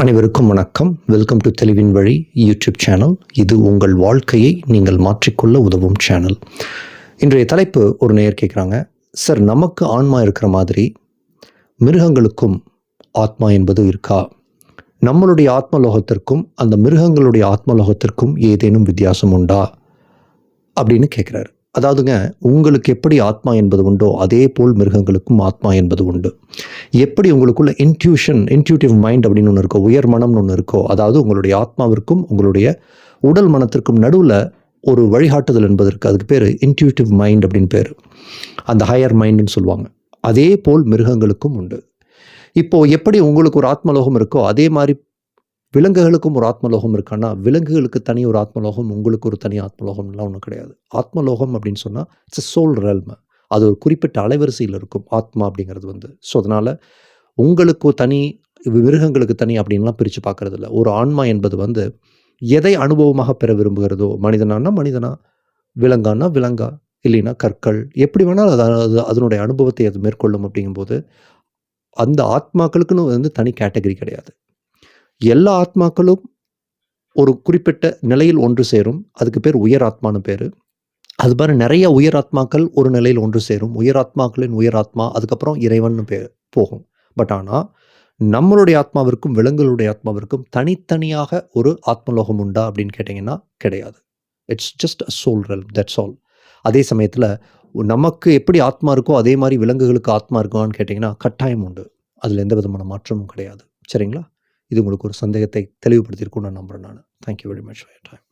அனைவருக்கும் வணக்கம். Welcome to தெளிவின் வழி யூடியூப் சேனல் இது உங்கள் வாழ்க்கையை நீங்கள் மாற்றிக்கொள்ள உதவும் சேனல் இன்றைய தலைப்பு ஒரு நேர் கேட்குறாங்க. சார் நமக்கு ஆன்மா இருக்கிற மாதிரி மிருகங்களுக்கும் ஆத்மா என்பது இருக்கா? நம்மளுடைய ஆத்மலோகத்திற்கும் அந்த மிருகங்களுடைய ஆத்மலோகத்திற்கும் ஏதேனும் வித்தியாசம் உண்டா? அப்படின்னு கேட்குறாரு. அதாவதுங்க உங்களுக்கு எப்படி ஆத்மா என்பது உண்டோ அதே போல் மிருகங்களுக்கும் ஆத்மா என்பது உண்டு. எப்படி உங்களுக்குள்ள இன்ட்யூஷன் இன்ட்யூட்டிவ் மைண்ட் அப்படின்னு ஒன்று இருக்கோ உயர் மனம்னு ஒன்று இருக்கோ அதாவது உங்களுடைய ஆத்மாவிற்கும் உங்களுடைய உடல் மனத்திற்கும் நடுவில் ஒரு வழிகாட்டுதல் என்பது இருக்குது அதுக்கு பேர் இன்ட்யூட்டிவ் மைண்ட் அப்படின்னு பேர். அந்த ஹையர் மைண்டுன்னு சொல்லுவாங்க. அதே போல் மிருகங்களுக்கும் உண்டு. இப்போது எப்படி உங்களுக்கு ஒரு ஆத்மலோகம் இருக்கோ அதே மாதிரி விலங்குகளுக்கும் ஒரு ஆத்மலோகம் இருக்கான்னா விலங்குகளுக்கு தனி ஒரு ஆத்மலோகம் உங்களுக்கு ஒரு தனி ஆத்மலோகம்லாம் ஒன்றும் கிடையாது. ஆத்மலோகம் அப்படின்னு சொன்னால் இட்ஸ் சோல் ரெல்ம் அது ஒரு குறிப்பிட்ட அலைவரிசையில் இருக்கும். ஆத்மா அப்படிங்கிறது வந்து. ஸோ அதனால் உங்களுக்கு தனி மிருகங்களுக்கு தனி அப்படின்லாம் பிரித்து பார்க்கறது இல்லை ஒரு ஆன்மா என்பது வந்து எதை அனுபவமாக பெற விரும்புகிறதோ மனிதனானா மனிதனா விலங்கானா விலங்கா இல்லைன்னா கற்கள் எப்படி வேணாலும் அது அது அதனுடைய அனுபவத்தை அது மேற்கொள்ளும் அப்படிங்கும்போது அந்த ஆத்மாக்களுக்குன்னு வந்து தனி கேட்டகரி கிடையாது. எல்லா ஆத்மாக்களும் ஒரு குறிப்பிட்ட நிலையில் ஒன்று சேரும். அதுக்கு பேர் உயர் ஆத்மான்னு பேர். அது மாதிரி நிறைய உயர் ஆத்மாக்கள் ஒரு நிலையில் ஒன்று சேரும். உயர் ஆத்மாக்களின் உயர் ஆத்மா அதுக்கப்புறம் இறைவன் பே போகும். பட் ஆனால் நம்மளுடைய ஆத்மாவிற்கும் விலங்குகளுடைய ஆத்மாவிற்கும் தனித்தனியாக ஒரு ஆத்மலோகம் உண்டா அப்படின்னு கேட்டிங்கன்னா கிடையாது. It's just a soul real that's all அதே சமயத்தில் நமக்கு எப்படி ஆத்மா இருக்கோ அதே மாதிரி விலங்குகளுக்கு ஆத்மா இருக்கான்னு கேட்டிங்கன்னா கட்டாயம் உண்டு. அதில் எந்த விதமான மாற்றமும் கிடையாது. சரிங்களா? இது உங்களுக்கு ஒரு சந்தேகத்தை தெளிவுபடுத்தியிருக்கும் நான் நம்புகிறேன் நான். Thank you very much for time